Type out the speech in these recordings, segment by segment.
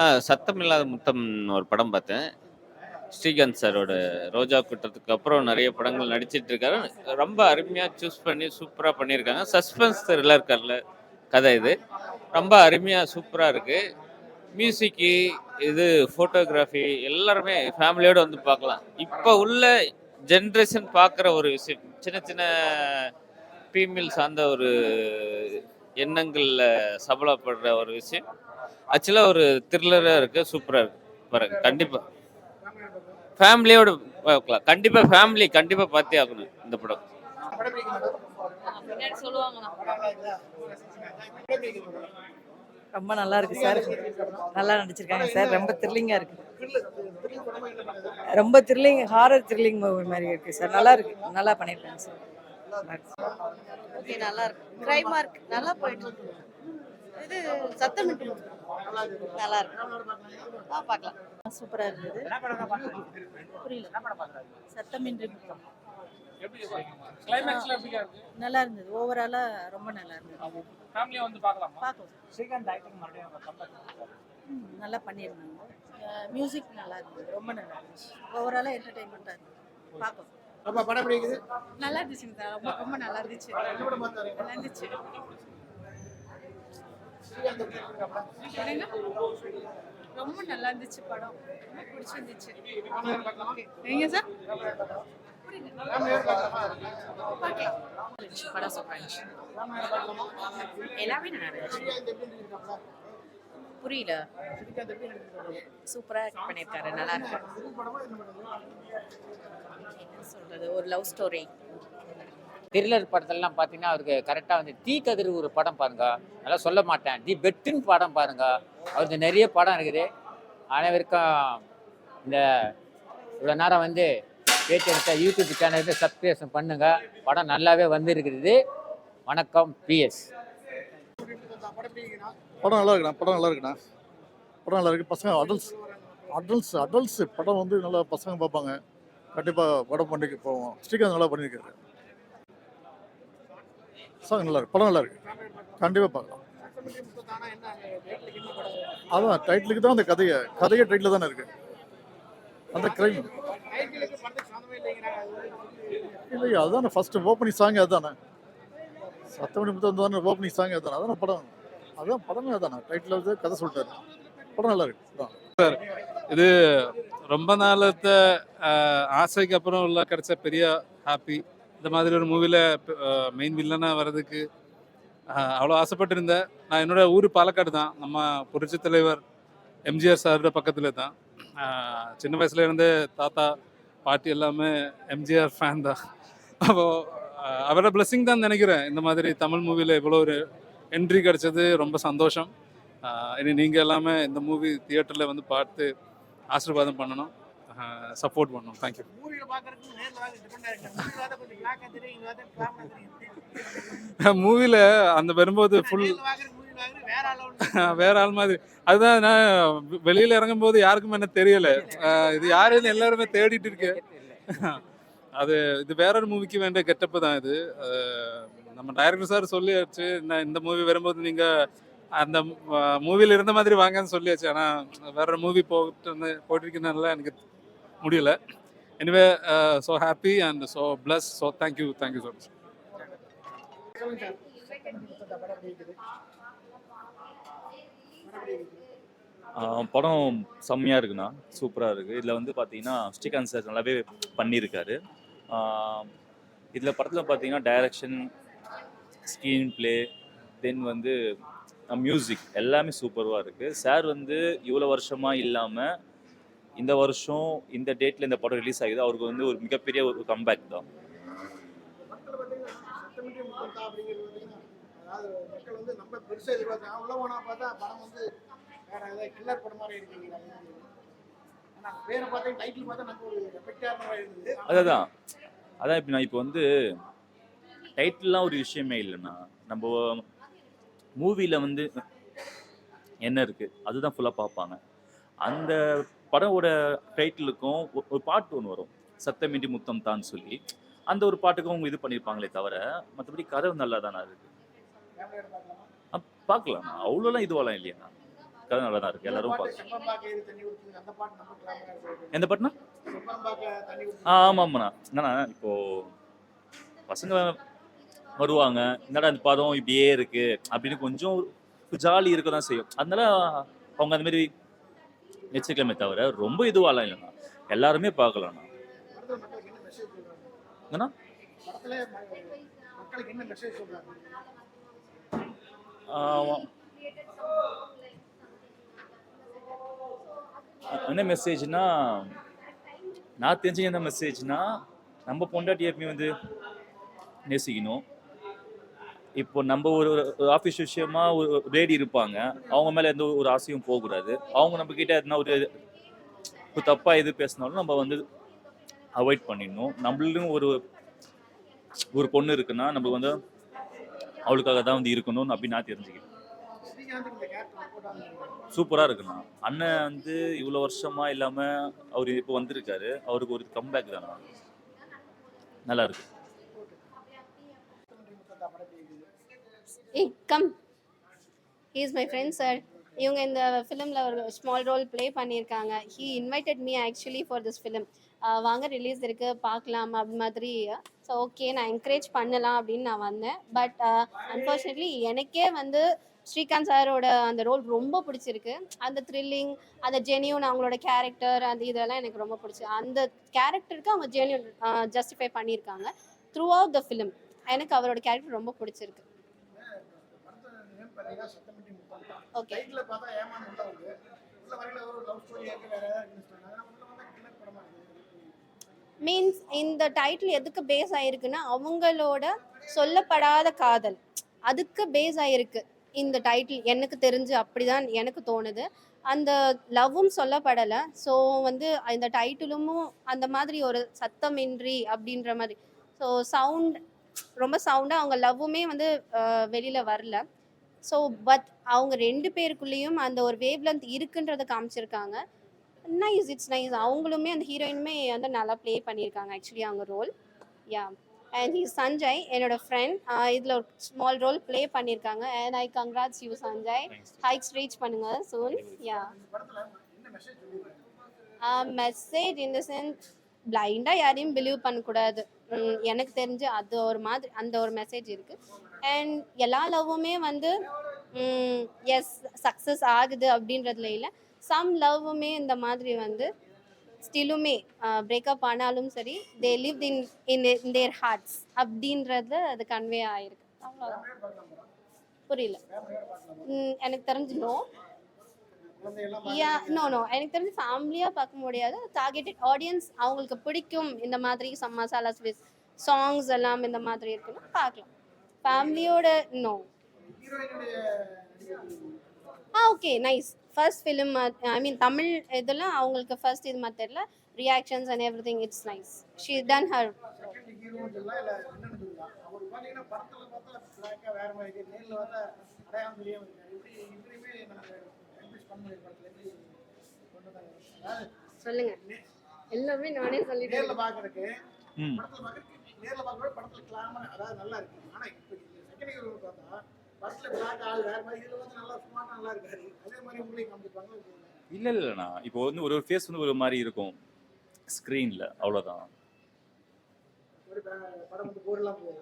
ஆ சத்தமில்லாத முத்தம் ஒரு படம் பார்த்தேன். ஸ்ரீகாந்த் சாரோட ரோஜா கூட்டத்துக்கு அப்புறம் நிறைய படங்கள் நடிச்சிட்டு இருக்காரு. ரொம்ப அருமையாக சூஸ் பண்ணி சூப்பராக பண்ணியிருக்காங்க. சஸ்பென்ஸ் த்ரில்லர் கல்ல கதை இது. ரொம்ப அருமையாக சூப்பராக இருக்குது மியூசிக்கு இது ஃபோட்டோகிராஃபி எல்லாருமே ஃபேமிலியோடு வந்து பார்க்கலாம். இப்போ உள்ள ஜென்ரேஷன் பார்க்குற ஒரு விஷயம் சின்ன சின்ன ஃபீமேல் சார்ந்த ஒரு எண்ணங்களில் சபலப்படுற ஒரு விஷயம். ஆக்சுவலாக ஒரு த்ரில்லராக இருக்குது சூப்பராக இருக்குது பாருங்க கண்டிப்பாக ஃபேமிலியோட பார்க்கலாம். கண்டிப்பாக ஃபேமிலி கண்டிப்பாக பார்த்தே ஆகணும் இந்த படம். ரொம்ப நல்லா இருக்கு சார். நல்லா நடிச்சிருக்காங்க சார். ரொம்ப த்ரில்லிங்கா இருக்கு. ரொம்ப த்ரில்லிங் ஹாரர் த்ரில்லிங் மூவி மாதிரி இருக்கு சார். நல்லா இருக்கு. நல்லா பண்ணிருக்காங்க சார். இருக்கு. ஓகே நல்லா இருக்கு. கிரைமா இருக்கு. நல்லா போயிட்டு இருக்கு. இது சத்தமிட்டு நல்லா இருக்கு. ஆ பார்க்கலாம். சூப்பரா இருந்தது. புரியல. சத்தமின்றி முத்தம் நல்லா இருந்தது. ஓவராலா ரொம்ப நல்லா இருந்தது. ஃபேமிலியா வந்து பார்க்கலாமா? பார்க்கலாம். ஸ்ரீகாந்த் ஆக்டிங் மறுபடியும் கம்பேக் ம், நல்லா பண்ணியிருந்தாங்க. மியூசிக் நல்லா இருந்தது. ரொம்ப நல்லா இருந்துச்சு. ஓவராலா என்டர்டைன்மெண்ட்டாக இருந்தது. பார்க்கலாம். அப்ப படம் எப்படி இருக்குது? நல்லா இருந்துச்சுங்க சார் ரொம்ப ரொம்ப நல்லா இருந்துச்சு. நல்லா இருந்துச்சு? ரொம்ப நல்லா இருந்துச்சு படம். ரொம்ப பிடிச்சிருந்துச்சு. நீங்க சார் படம் சூப்பராக எல்லாமே நல்லா இருந்துச்சு. புரியல. சூப்பராக ஆக்ட் பண்ணியிருக்காரு. நல்லா இருக்கு. என்ன சொல்றது? ஒரு லவ் ஸ்டோரி த்ரில்லர் படத்துலலாம் பார்த்தீங்கன்னா அவருக்கு கரெக்டாக வந்து தீ கதிர் ஒரு படம் பாருங்க. நல்லா சொல்ல மாட்டேன். தி பெட்டுன்னு படம் பாருங்க. அவருக்கு நிறைய படம் இருக்குது. அனைவருக்கும் இந்த இவ்வளோ நேரம் வந்து பேச்செடுத்த யூடியூப் சேனலுக்கு சப்ஸ்கிரிப்ஷன் பண்ணுங்க. படம் நல்லாவே வந்திருக்கிறது வணக்கம் பிஎஸ் படம் நல்லா இருக்குண்ணா. படம் நல்லா இருக்குண்ணா. படம் நல்லா இருக்கு. பசங்க அடல்ட்ஸ் அடல்ட்ஸ் அடல்ட்ஸ் படம் வந்து நல்லா பசங்க பார்ப்பாங்க. கண்டிப்பாக படம் பண்ணிக்கு போவோம். ஸ்ரீகாந்த் நல்லா பண்ணியிருக்காரு சாங் நல்லா இருக்கு. படம் நல்லா இருக்கு. கண்டிப்பாக பார்க்கலாம். அதான் டைட்டிலுக்கு தான் அந்த கதையை கதையே டைட்டில் தானே இருக்கு. அந்த கிரைம் இல்லையா அதுதானே ஃபர்ஸ்ட் ஓப்பனிங் சாங் அதுதானே. சத்தமணி முத்தம் தானே ஓப்பனிங் சாங் அதுதானே. அதான படம். அதான் படமே அதானே. டைட்டில் வந்து கதை சொல்லிட்டாரு. படம் நல்லா இருக்கு. சார் இது ரொம்ப நாளத்த ஆசைக்கு அப்புறம் உள்ள கிடைச்ச பெரிய ஹாப்பி இந்த மாதிரி ஒரு மூவியில் மெயின் வில்லனாக வர்றதுக்கு அவ்வளோ ஆசைப்பட்டிருந்தேன் நான் என்னோட ஊர் பாலக்காடு தான். நம்ம புரட்சி தலைவர் எம்ஜிஆர் சாரோட பக்கத்தில் தான். சின்ன வயசுல இருந்தே தாத்தா பாட்டி எல்லாமே எம்ஜிஆர் ஃபேன் தான். அப்போ அவரோட blessing தான் நினைக்கிறேன். இந்த மாதிரி தமிழ் மூவியில் இவ்வளோ ஒரு என்ட்ரி கிடச்சது. ரொம்ப சந்தோஷம். இனி நீங்கள் எல்லாமே இந்த மூவி தியேட்டரில் வந்து பார்த்து ஆசீர்வாதம் பண்ணணும். சப்போர்ட் பண்ணணும் தேங்க்யூ மூவியில் மூவியில் மூவியில் அந்த வரும்போது ஃபுல் மூவியில் வேற ஆள் மாதிரி. அதுதான் நான் வெளியில் இறங்கும்போது யாருக்கும் என்ன தெரியல. இது யாருன்னு எல்லாருமே தேடிட்டு இருக்கு. அது இது வேற ஒரு மூவிக்கு வேண்டிய கெட்டப்பு தான் இது. நம்ம டைரக்டர் சார் சொல்லியாச்சு நான் இந்த மூவி வரும்போது நீங்க அந்த மூவில இருந்த மாதிரி வாங்கன்னு சொல்லியாச்சு. ஆனா வேற மூவி போட்டு போயிட்டு இருக்கனால எனக்கு முடியல. Anyway so happy and so bless so thank you thank you so much படம் செம்மையாக இருக்குண்ணா. சூப்பராக இருக்குது இதில் வந்து பார்த்தீங்கன்னா ஸ்ரீகாந்த் சார் நல்லாவே பண்ணியிருக்காரு இதில் படத்தில் பார்த்தீங்கன்னா டைரக்ஷன் ஸ்க்ரீன் பிளே தென் வந்து மியூசிக் எல்லாமே சூப்பராக இருக்குது சார் வந்து இவ்வளோ வருஷமாக இல்லாமல் இந்த வருஷம் இந்த டேட்டில் இந்த படம் ரிலீஸ் ஆகுது. அவருக்கு வந்து ஒரு மிகப்பெரிய ஒரு கம்பேக் தான். அதுதான் அதான் இப்போ நான் இப்போ வந்து டைட்டில்லாம் ஒரு விஷயமே இல்லைண்ணா. நம்ம மூவியில் வந்து என்ன இருக்குது அதுதான் ஃபுல்லாக பார்ப்பாங்க. அந்த படமோட டைட்டிலுக்கும் ஒரு பாட்டு ஒன்று வரும். சத்தமின்றி முத்தம் தான் சொல்லி. அந்த ஒரு பாட்டுக்கும் அவங்க இது பண்ணியிருப்பாங்களே தவிர மற்றபடி கதை நல்லா தானே இருக்கு பார்க்கலாம் அவ்வளோலாம் இதுவெல்லாம் இல்லையா? கதை நல்லா தான் இருக்கு எல்லாரும் பார்க்கலாம் எந்த பாட்டுனா? ஆமாம் ஆமாண்ணா என்னண்ணா இப்போ பசங்க வருவாங்க. என்னடா இந்த பதம் இப்படியே இருக்கு? அப்படின்னு கொஞ்சம் ஜாலி இருக்க தான் செய்யும். அதனால அவங்க அந்த மாதிரி வச்சுக்கலாமே தவிர ரொம்ப இதுவாலாம் இல்லைண்ணா. எல்லாருமே பார்க்கலாம்ண்ணா. என்ன என்னண்ணா என்ன என்ன மெசேஜ்னா நான் தெரிஞ்ச என்ன மெசேஜ்னா நம்ம பொண்டாட்டி எப்பயும் வந்து நேசிக்கணும். இப்போ நம்ம ஒரு ஒரு ஆஃபீஸ் விஷயமா ஒரு லேடி இருப்பாங்க அவங்க மேலே எந்த ஒரு ஆசையும் போகக்கூடாது. அவங்க நம்ம கிட்ட எதுனா ஒரு இப்போ தப்பாக எது பேசினாலும் நம்ம வந்து அவாய்ட் பண்ணிடணும். நம்மளும் ஒரு ஒரு பொண்ணு இருக்குன்னா நம்ம வந்து அவளுக்காக தான் வந்து இருக்கணும்னு அப்படி நான் தெரிஞ்சுக்கிறேன். சூப்பராக இருக்குண்ணா. அண்ணன் வந்து இவ்வளோ வருஷமா இல்லாமல் அவர் இப்போ வந்திருக்காரு. அவருக்கு ஒரு கம்பேக் தானா நல்லா இருக்கு. ஏய் come is my friend sir இவங்க இந்த ஃபிலிமில் ஒரு ஸ்மால் ரோல் ப்ளே பண்ணியிருக்காங்க. He invited me actually for this film வாங்க ரிலீஸ் இருக்குது பார்க்கலாம் அப்படி மாதிரி. ஸோ ஓகே நான் என்கரேஜ் பண்ணலாம் அப்படின்னு நான் வந்தேன். பட் அன்ஃபார்ச்சுனேட்லி எனக்கே வந்து ஸ்ரீகாந்த் சாரோட அந்த ரோல் ரொம்ப பிடிச்சிருக்கு. அந்த த்ரில்லிங் அந்த ஜெனியூன் அவங்களோட கேரக்டர் அந்த இதெல்லாம் எனக்கு ரொம்ப பிடிச்சி. அந்த கேரக்டருக்கு அவங்க ஜெனியூன் ஜஸ்டிஃபை பண்ணியிருக்காங்க. த்ரூ அவுட் த ஃபிலிம் எனக்கு அவரோட கேரக்டர் ரொம்ப பிடிச்சிருக்கு. பார்த்தீங்கன்னா சத்தமிட்டி முத்தம் ஓகே. டைட்டில் பார்த்தா ஏமாந்து உள்ள வருது உள்ள வரையில ஒரு லவ் ஸ்டோரி இருக்கு வேற ஏதாவது இருக்கு ஆனால் உள்ள வந்தா படமா இருக்கு. மீன்ஸ் இந்த டைட்டில் எதுக்கு பேஸ் ஆயிருக்குன்னா அவங்களோட சொல்லப்படாத காதல். அதுக்கு பேஸ் ஆயிருக்கு இந்த டைட்டில் எனக்கு தெரிஞ்சு அப்படிதான் எனக்கு தோணுது. அந்த லவ்வும் சொல்லப்படலை. ஸோ வந்து இந்த டைட்டிலும் அந்த மாதிரி ஒரு சத்தமின்றி அப்படின்ற மாதிரி. ஸோ சவுண்ட் ரொம்ப சவுண்டாக அவங்க லவ்வுமே வந்து வெளியில் வரல. ஸோ பட் அவங்க ரெண்டு பேருக்குள்ளேயும் அந்த ஒரு வேவ் லென்த் இருக்குன்றதை காமிச்சிருக்காங்க. நைஸ் இட்ஸ் நைஸ் அவங்களுமே அந்த ஹீரோயினுமே வந்து நல்லா ப்ளே பண்ணியிருக்காங்க ஆக்சுவலி அவங்க role yeah and he Sanjay என்னோட ஃப்ரெண்ட் இதில் ஒரு ஸ்மால் ரோல் ப்ளே பண்ணியிருக்காங்க. And I congrats you Sanjay heights reach பண்ணுங்க சூன் யா மெசேஜ் மெசேஜ் இந்த சென்ஸ் பிளைண்டாக யாரையும் பிலீவ் பண்ணக்கூடாது. எனக்கு தெரிஞ்சு அது ஒரு மாதிரி அந்த ஒரு மெசேஜ் இருக்கு. அண்ட் எல்லா லவ்வுமே வந்து எஸ் சக்ஸஸ் ஆகுது அப்படின்றதுல இல்லை. சம் லவ்வுமே இந்த மாதிரி வந்து ஸ்டிலுமே பிரேக்கப் ஆனாலும் சரி they live in in in there hearts அப்படின்றது அது கன்வே ஆயிருக்கு. புரியல. எனக்கு தெரிஞ்சு நோ யா நோ நோ எனக்கு தெரிஞ்சு ஃபேமிலியாக பார்க்க முடியாது. டார்கெட்டட் ஆடியன்ஸ் அவங்களுக்கு பிடிக்கும். இந்த மாதிரி சம் மசாலா ஸ்வீஸ் சாங்ஸ் எல்லாம் இந்த மாதிரி இருக்குன்னா பார்க்கலாம். ஃபேமிலியோட நோ ஹீரோயினுடைய ஆ okay nice first film I mean Tamil இதெல்லாம் அவங்களுக்கு ஃபர்ஸ்ட் இது மாதிரி தெரியல. Reactions and everything it's nice she done her சொல்லுங்க. எல்லாமே நானே சொல்லிட்டேன். நேரில் ம் படத்தில் கிளாமர் அதாவது நல்லா இருக்கு. ஆனால் இப்போ செகண்ட் ஹீரோ பார்த்தா படத்தில் பிளாக் ஆள் வேற மாதிரி இதில் வந்து நல்லா ஸ்மார்ட்டாக நல்லா இருக்காரு. அதே மாதிரி உங்களையும் காமிச்சிருப்பாங்க இல்லை இல்லைண்ணா இப்போ வந்து ஒரு ஒரு ஃபேஸ் வந்து ஒரு மாதிரி இருக்கும். ஸ்க்ரீனில் அவ்வளோதான் படம் வந்து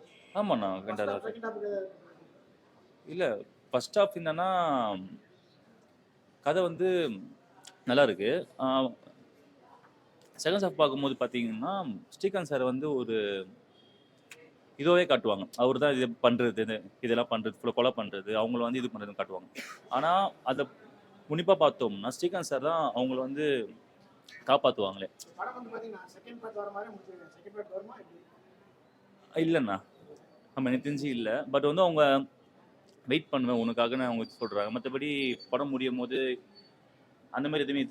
ஆமாண்ணா ஹாஃபுக்கு இல்லை ஃபர்ஸ்ட் ஆஃப் என்னன்னா கதை வந்து நல்லா இருக்கு. செகண்ட் ஹாஃப் பார்க்கும்போது பார்த்தீங்கன்னா ஸ்ரீகாந்த் சார் வந்து ஒரு இதுவே காட்டுவாங்க. அவர் தான் இது பண்ணுறது இது இதெல்லாம் பண்ணுறது ஃபுல்லாக கொலை பண்ணுறது அவங்கள வந்து இது பண்ணுறதுன்னு காட்டுவாங்க. ஆனால் அதை உன்னிப்பாக பார்த்தோம்னா ஸ்ரீகாந்த் சார் தான் அவங்கள வந்து காப்பாற்றுவாங்களே இல்லைண்ணா. நம்ம எனக்கு தெரிஞ்சு இல்லை. பட் வந்து அவங்க வெயிட் பண்ணுவேன் உனக்காக நான் அவங்க சொல்கிறாங்க மற்றபடி படம் முடியும் போது அந்த மாதிரி எதுவுமே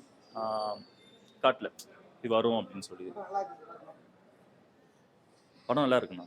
காட்டல. இது வரும் அப்படின்னு சொல்லி. படம் நல்லா இருக்குண்ணா.